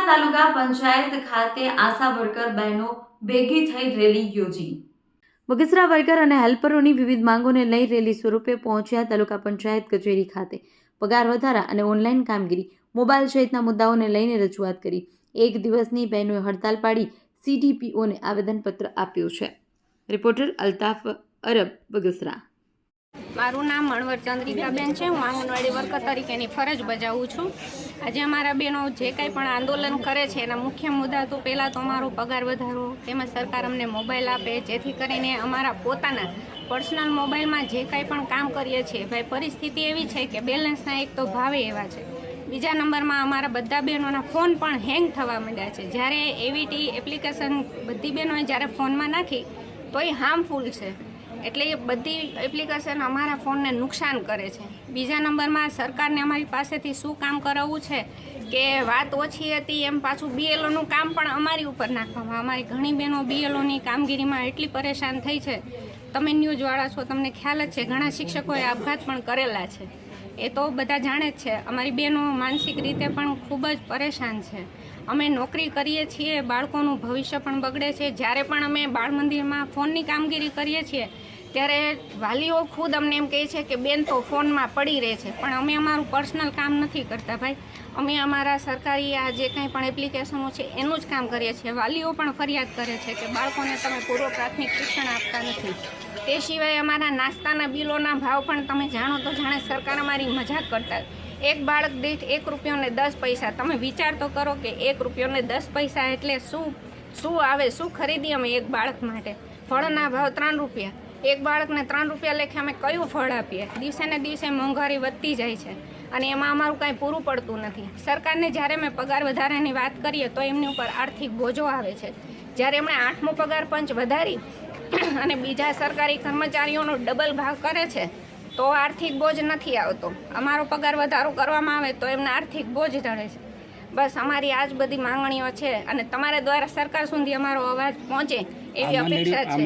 બગસરા તાલુકા પંચાયત ખાતે આશા વર્કર બહેનો ભેગી થઈ રેલી યોજી. બગસરા વર્કર અને હેલ્પરોની વિવિધ માંગોને લઈ રેલી સ્વરૂપે પહોંચ્યા તાલુકા પંચાયત કચેરી ખાતે. પગાર વધારા અને ઓનલાઈન કામગીરી, મોબાઈલ સહિતના મુદ્દાઓને લઈને રજૂઆત કરી. એક દિવસની બહેનોએ હડતાલ પાડી સીડીપીઓને આવેદનપત્ર આપ્યું છે. રિપોર્ટર અલ્તાફ અરબ, બગસરા. મારું નામ મણવર ચંદ્રિકાબેન છે. હું આંગણવાડી વર્કર તરીકેની ફરજ બજાવું છું. આજે અમારા બહેનો જે કંઈ પણ આંદોલન કરે છે, એના મુખ્ય મુદ્દા તો પહેલાં તો અમારો પગાર વધારો તેમજ સરકાર અમને મોબાઈલ આપે, જેથી કરીને અમારા પોતાના પર્સનલ મોબાઈલમાં જે કંઈ પણ કામ કરીએ છીએ, ભાઈ પરિસ્થિતિ એવી છે કે બેલેન્સના એક તો ભાવે એવા છે. બીજા નંબરમાં અમારા બધા બહેનોના ફોન પણ હેંગ થવા માંડ્યા છે. જ્યારે એવીટી એપ્લિકેશન બધી બહેનોએ જ્યારે ફોનમાં નાખી તો એ હાર્મફુલ છે. એટલે એ બધી એપ્લિકેશન અમારા ફોનને નુકસાન કરે છે. બીજા નંબરમાં સરકારને અમારી પાસેથી શું કામ કરાવવું છે કે વાત ઓછી હતી, એમ પાછું બીએલઓનું કામ પણ અમારી ઉપર નાખવામાં. અમારી ઘણી બહેનો બીએલઓની કામગીરીમાં એટલી પરેશાન થઈ છે. તમે ન્યૂઝવાળા છો, તમને ખ્યાલ જ છે, ઘણા શિક્ષકોએ આપઘાત પણ કરેલા છે. એ તો બધા જાણે જ છે. અમારી બહેનો માનસિક રીતે પણ ખૂબ જ પરેશાન છે. અમે નોકરી કરીએ છીએ, બાળકોનું ભવિષ્ય પણ બગડે છે. જ્યારે પણ અમે બાળ મંદિરમાં ફોનની કામગીરી કરીએ છીએ ત્યારે વાલીઓ ખુદ અમને એમ કહે છે કે, બેન, તો ફોનમાં પડી રહે છે, પણ અમે અમારું પર્સનલ કામ નથી કરતા ભાઈ. અમે અમારા સરકારી આ જે કંઈ પણ એપ્લિકેશનો છે, એનું જ કામ કરીએ છીએ. વાલીઓ પણ ફરિયાદ કરે છે કે, બાળકોને તમે પૂર્વ પ્રાથમિક શિક્ષણ આપતા નથી. તે સિવાય અમારા નાસ્તાના બિલોના ભાવ પણ તમે જાણો તો જાણે સરકાર અમારી મજાક કરતા. એક બાળક દીઠ એક રૂપિયો ને દસ પૈસા. તમે વિચાર તો કરો કે, એક રૂપિયો ને દસ પૈસા એટલે શું? શું આવે? શું ખરીદી અમે એક બાળક માટે? ફળના ભાવ ત્રણ રૂપિયા. એક બાળકને ત્રણ રૂપિયા લેખે અમે કયું ફળ આપીએ? દિવસે ને દિવસે મોંઘવારી વધતી જાય છે અને એમાં અમારું કાંઈ પૂરું પડતું નથી. સરકારને જ્યારે મેં પગાર વધારાની વાત કરીએ તો એમની ઉપર આર્થિક બોજો આવે છે. જ્યારે એમણે આઠમો પગાર પંચ વધારી અને બીજા સરકારી કર્મચારીઓનો ડબલ ભાગ કરે છે તો આર્થિક બોજ નથી આવતો. અમારો પગાર વધારો કરવામાં આવે તો એમને આર્થિક બોજ ચડે છે. બસ અમારી આ જ બધી માંગણીઓ છે અને તમારા દ્વારા સરકાર સુધી અમારો અવાજ પહોંચે એવી અપેક્ષા છે.